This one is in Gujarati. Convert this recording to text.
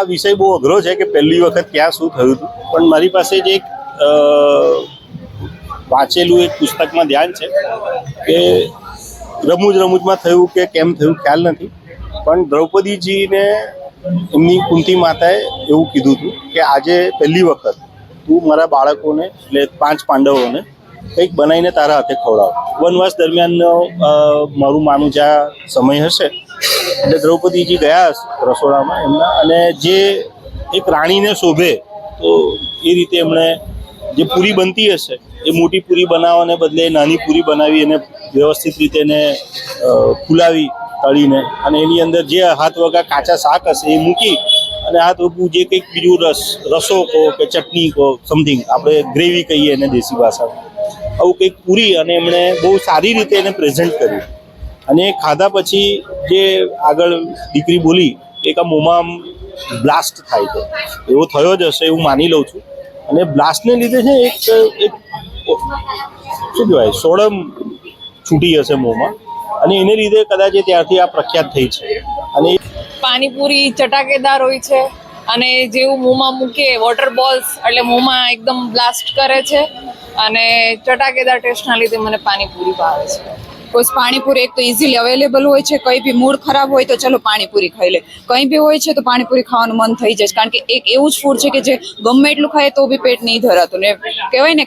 આ વિષય બહુ અઘરો છે કે પહેલી વખત ક્યાં શું થયું હતું. પણ મારી પાસે જે એક વાંચેલું એક પુસ્તકમાં ધ્યાન છે કે રમૂજ રમૂજમાં થયું કે કેમ થયું ખ્યાલ નથી. પણ દ્રૌપદીજીને એમની કુંતી માતાએ એવું કીધું હતું કે આજે પહેલી વખત તું મારા બાળકોને એટલે પાંચ પાંડવોને કંઈક બનાવીને તારા હાથે ખવડાવ. વનવાસ દરમિયાનનો મારું માનું જ્યાં સમય હશે એટલે દ્રૌપદીજી ગયા રસોડામાં એમના અને જે એક રાણીને શોભે, તો એ રીતે એમણે જે પૂરી બનતી હશે, એ મોટી પૂરી બનાવવાને બદલે નાની પૂરી બનાવી અને વ્યવસ્થિત રીતે એને ફૂલાવી તળીને અને એની અંદર જે હાથ વગા કાચા શાક હશે એ મૂકી અને હાથ વગું જે કંઈક બીજું રસ, રસો કહો કે ચટણી કહો સમથિંગ આપણે ગ્રેવી કહીએ એને દેશી ભાષામાં. આવું કંઈક પૂરી અને એમણે બહુ સારી રીતે એને પ્રેઝન્ટ કર્યું. અને ખાધા પછી જે આગળ દીકરી બોલી, એક આ મોંમાં બ્લાસ્ટ થાય છે. એવો થયો જ હશે એવું માની લઉં છું. અને બ્લાસ્ટને લીધે છે એક એક, શું કહેવાય, સોડમ છૂટી હશે મોંમાં. અને એને લીધે કદાચ એ ત્યારથી આ પ્રખ્યાત થઈ છે. અને પાણીપુરી, ચટાકેદાર હોય છે અને જેવું મોંમાં મૂકે વોટર બોલ્સ એટલે મોંમાં એકદમ બ્લાસ્ટ કરે છે. અને ચટાકેદાર ટેસ્ટના લીધે મને પાણીપુરી ભાવે છે. બસ પાણીપુરી એક તો ઇઝીલી અવેલેબલ હોય છે, કંઈ બી મૂડ ખરાબ હોય તો ચલો પાણીપુરી ખાઈ લે કંઈ બી હોય છે તો પાણીપુરી ખાવાનું મન થઈ જાય છે. કારણ કે એક એવું જ ફૂડ છે કે જે ગમે એટલું ખાય તો બી પેટ નહીં ધરાતું ને કહેવાય ને